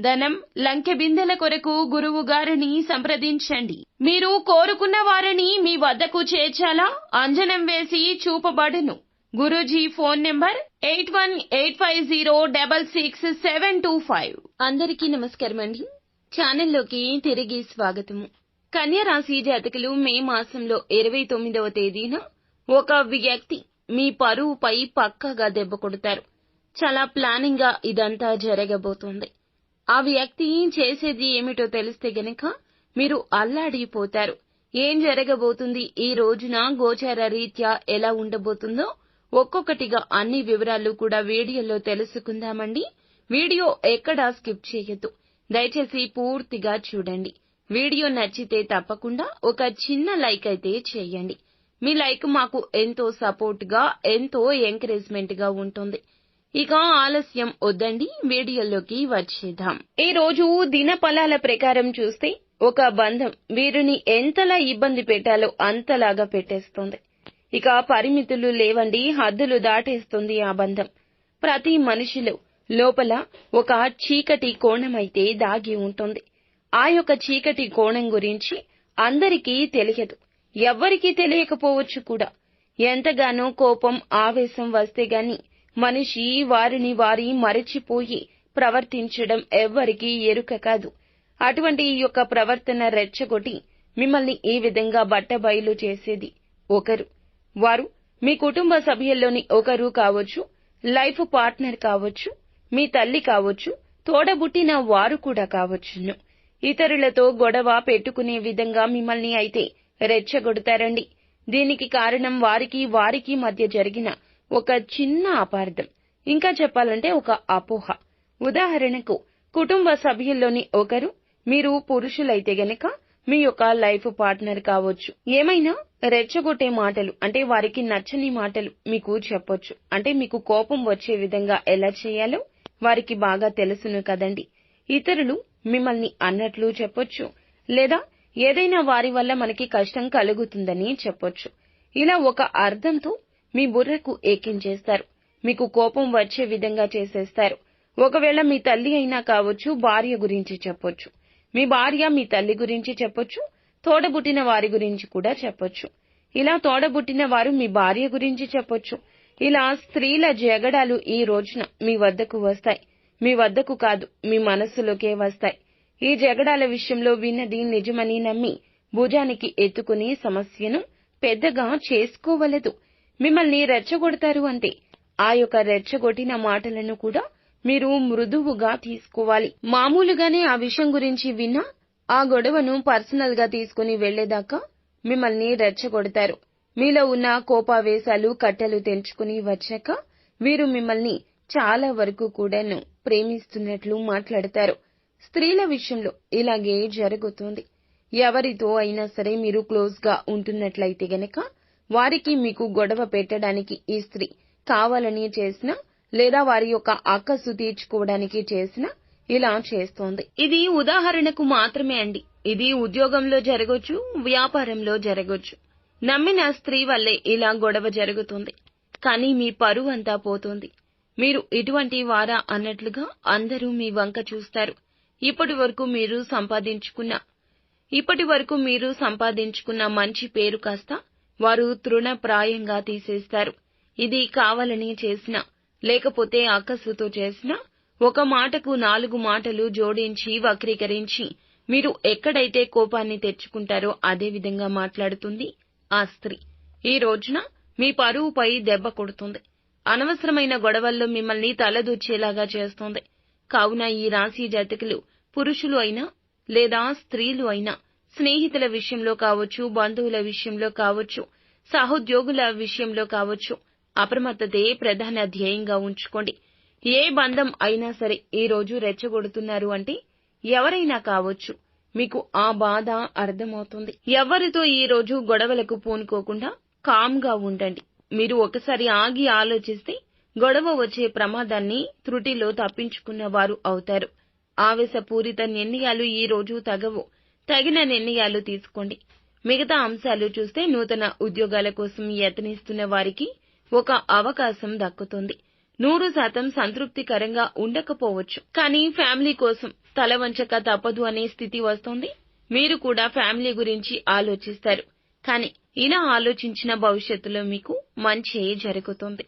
ధనం లంకె బిందెల కొరకు గురువు గారిని సంప్రదించండి. మీరు కోరుకున్న వారిని మీ వద్దకు చేర్చాలా? అంజనం వేసి చూపబడును. Guruji phone number eight one eight five zero double six seven two five. అందరికీ నమస్కారం అండి. ఛానల్లోకి తిరిగి స్వాగతము. కన్యా రాశి జాతకులు మే మాసంలో ఇరవై తొమ్మిదవ తేదీన ఒక వ్యక్తి మీ పరువుపై పక్కగా దెబ్బ కొడతారు. చాలా ప్లానింగ్గా ఇదంతా జరగబోతోంది. ఆ వ్యక్తి చేసేది ఏమిటో తెలిస్తే గనక మీరు అల్లాడిపోతారు. ఏం జరగబోతుంది? ఈ రోజున గోచార రీత్యా ఎలా ఉండబోతుందో ఒక్కొక్కటిగా అన్ని వివరాలు కూడా వీడియోలో తెలుసుకుందామండి. వీడియో ఎక్కడా స్కిప్ చేయొద్దు. దయచేసి పూర్తిగా చూడండి. వీడియో నచ్చితే తప్పకుండా ఒక చిన్న లైక్ అయితే చేయండి. మీ లైక్ మాకు ఎంతో సపోర్ట్గా ఎంతో ఎంకరేజ్మెంట్గా ఉంటుంది. ఇక ఆలస్యం వద్దండి వీడియోలోకి వచ్చేద్దాం. ఈ రోజు దిన ఫలాల ప్రకారం చూస్తే ఒక బంధం వీరిని ఎంతలా ఇబ్బంది పెట్టాలో అంతలాగా పెట్టేస్తుంది. ఇక పరిమితులు లేవండి హద్దులు దాటేస్తుంది ఆ బంధం. ప్రతి మనిషిలో లోపల ఒక చీకటి కోణమైతే దాగి ఉంటుంది. ఆ యొక్క చీకటి కోణం గురించి అందరికీ తెలియదు. ఎవ్వరికీ తెలియకపోవచ్చు కూడా. ఎంతగానో కోపం ఆవేశం వస్తే గాని మనిషి వారిని వారి మరచిపోయి ప్రవర్తించడం ఎవ్వరికీ ఎరుక కాదు. అటువంటి ఈ యొక్క ప్రవర్తన రెచ్చగొట్టి మిమ్మల్ని ఈ విధంగా బట్టబయలు చేసేది ఒకరు. వారు మీ కుటుంబ సభ్యుల్లోని ఒకరు కావచ్చు లైఫ్ పార్ట్నర్ కావచ్చు మీ తల్లి కావచ్చు తోడబుట్టిన వారు కూడా కావచ్చును. ఇతరులతో గొడవ పెట్టుకునే విధంగా మిమ్మల్ని అయితే రెచ్చగొడతారండి. దీనికి కారణం వారికి వారికి మధ్య జరిగిన ఒక చిన్న అపార్థం. ఇంకా చెప్పాలంటే ఒక అపోహ. ఉదాహరణకు కుటుంబ సభ్యుల్లోని ఒకరు మీరు పురుషులైతే గనక మీ యొక్క లైఫ్ పార్ట్నర్ కావచ్చు. ఏమైనా? రెచ్చగొట్టే మాటలు అంటే వారికి నచ్చని మాటలు మీకు చెప్పొచ్చు. అంటే మీకు కోపం వచ్చే విధంగా ఎలా చేయాలో వారికి బాగా తెలుసును కదండి. ఇతరులు మిమ్మల్ని అన్నట్లు చెప్పొచ్చు. లేదా ఏదైనా వారి వల్ల మనకి కష్టం కలుగుతుందని చెప్పొచ్చు. ఇలా ఒక అర్థంతో మీ బుర్రకు ఏకించేస్తారు మీకు కోపం వచ్చే విధంగా చేసేస్తారు. ఒకవేళ మీ తల్లి అయినా కావచ్చు భార్య గురించి చెప్పొచ్చు. మీ భార్య మీ తల్లి గురించి చెప్పొచ్చు తోడబుట్టిన వారి గురించి కూడా చెప్పొచ్చు. ఇలా తోడబుట్టిన వారు మీ భార్య గురించి చెప్పొచ్చు. ఇలా స్త్రీల జగడాలు ఈ రోజున మీ వద్దకు వస్తాయి. మీ వద్దకు కాదు మీ మనస్సులోకే వస్తాయి. ఈ జగడాల విషయంలో విన్నది నిజమని నమ్మి భుజానికి ఎత్తుకుని సమస్యను పెద్దగా చేసుకోవలదు. మిమ్మల్ని రెచ్చగొడతారు అంటే ఆ యొక్క రెచ్చగొట్టిన మాటలను కూడా మీరు మృదువుగా తీసుకోవాలి. మామూలుగానే ఆ విషయం గురించి విన్నా ఆ గొడవను పర్సనల్గా తీసుకుని వెళ్ళేదాకా మిమ్మల్ని రెచ్చగొడతారు. మీలో ఉన్న కోపావేశాలు కట్టెలు తెంచుకుని వచ్చాక వీరు మిమ్మల్ని చాలా వరకు కూడాను ప్రేమిస్తున్నట్లు మాట్లాడతారు. స్త్రీల విషయంలో ఇలాగే జరుగుతుంది. ఎవరితో అయినా సరే మీరు క్లోజ్గా ఉంటున్నట్లయితే గనక వారికి మీకు గొడవ పెట్టడానికి ఈ స్త్రీ కావాలని చేసిన లేదా వారి యొక్క అక్కసు తీర్చుకోవడానికి చేసిన ఇలా చేస్తోంది. ఇది ఉదాహరణకు మాత్రమే అండి. ఇది ఉద్యోగంలో జరగొచ్చు వ్యాపారంలో జరగొచ్చు. నమ్మిన స్త్రీ వల్లే ఇలా గొడవ జరుగుతుంది. కానీ మీ పరువు అంతా పోతుంది. మీరు ఇటువంటి వారా అన్నట్లుగా అందరూ మీ వంక చూస్తారు. ఇప్పటి వరకు మీరు సంపాదించుకున్న ఇప్పటి వరకు మీరు సంపాదించుకున్న మంచి పేరు కాస్త వారు తృణప్రాయంగా తీసేస్తారు. ఇది కావాలని చేసినా లేకపోతే అక్కసుతో చేసినా ఒక మాటకు నాలుగు మాటలు జోడించి వక్రీకరించి మీరు ఎక్కడైతే కోపాన్ని తెచ్చుకుంటారో అదే విధంగా మాట్లాడుతుంది ఆ స్త్రీ. ఈ రోజున మీ పరువుపై దెబ్బ కొడుతుంది. అనవసరమైన గొడవల్లో మిమ్మల్ని తలదూర్చేలాగా చేస్తుంది. కావున ఈ రాశి జాతకులు పురుషులు అయినా లేదా స్త్రీలు అయినా స్నేహితుల విషయంలో కావచ్చు బంధువుల విషయంలో కావచ్చు సహోద్యోగుల విషయంలో కావచ్చు అప్రమత్తతే ప్రధాన ధ్యేయంగా ఉంచుకోండి. ఏ బంధం అయినా సరే ఈ రోజు రెచ్చగొడుతున్నారు అంటే ఎవరైనా కావచ్చు. మీకు ఆ బాధ అర్థమవుతుంది. ఎవరితో ఈ రోజు గొడవలకు పూనుకోకుండా కామ్గా ఉండండి. మీరు ఒకసారి ఆగి ఆలోచిస్తే గొడవ వచ్చే ప్రమాదాన్ని త్రుటిలో తప్పించుకున్న వారు అవుతారు. ఆవేశపూరిత నిర్ణయాలు ఈ రోజు తగవు. తగిన నిర్ణయాలు తీసుకోండి. మిగతా అంశాలు చూస్తే నూతన ఉద్యోగాల కోసం యత్నిస్తున్న వారికి ఒక అవకాశం దక్కుతుంది. నూరు శాతం సంతృప్తికరంగా ఉండకపోవచ్చు. కానీ ఫ్యామిలీ కోసం తల వంచక తప్పదు అనే స్థితి వస్తోంది. మీరు కూడా ఫ్యామిలీ గురించి ఆలోచిస్తారు. కానీ ఇలా ఆలోచించిన భవిష్యత్తులో మీకు మంచి జరుగుతుంది.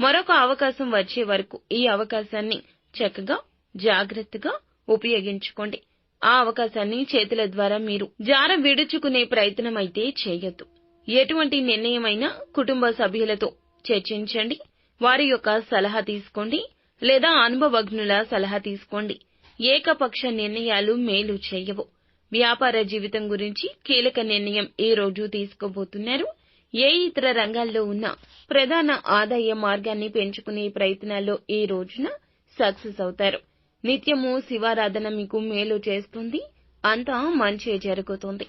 మరొక అవకాశం వచ్చే వరకు ఈ అవకాశాన్ని చక్కగా జాగ్రత్తగా ఉపయోగించుకోండి. ఆ అవకాశాన్ని చేతుల ద్వారా మీరు జార విడుచుకునే ప్రయత్నం అయితే చేయొద్దు. ఎటువంటి నిర్ణయమైనా కుటుంబ సభ్యులతో చర్చించండి. వారి యొక్క సలహా తీసుకోండి లేదా అనుభవజ్ఞుల సలహా తీసుకోండి. ఏకపక్ష నిర్ణయాలు మేలు చేయవు. వ్యాపార జీవితం గురించి కీలక నిర్ణయం ఈ రోజు తీసుకోబోతున్నారు? ఏ ఇతర రంగాల్లో ఉన్న ప్రధాన ఆదాయ మార్గాన్ని పెంచుకునే ప్రయత్నాల్లో ఈ రోజున సక్సెస్ అవుతారు? నిత్యము శివారాధన మీకు మేలు చేస్తుంది. అంతా మంచి జరుగుతుంది.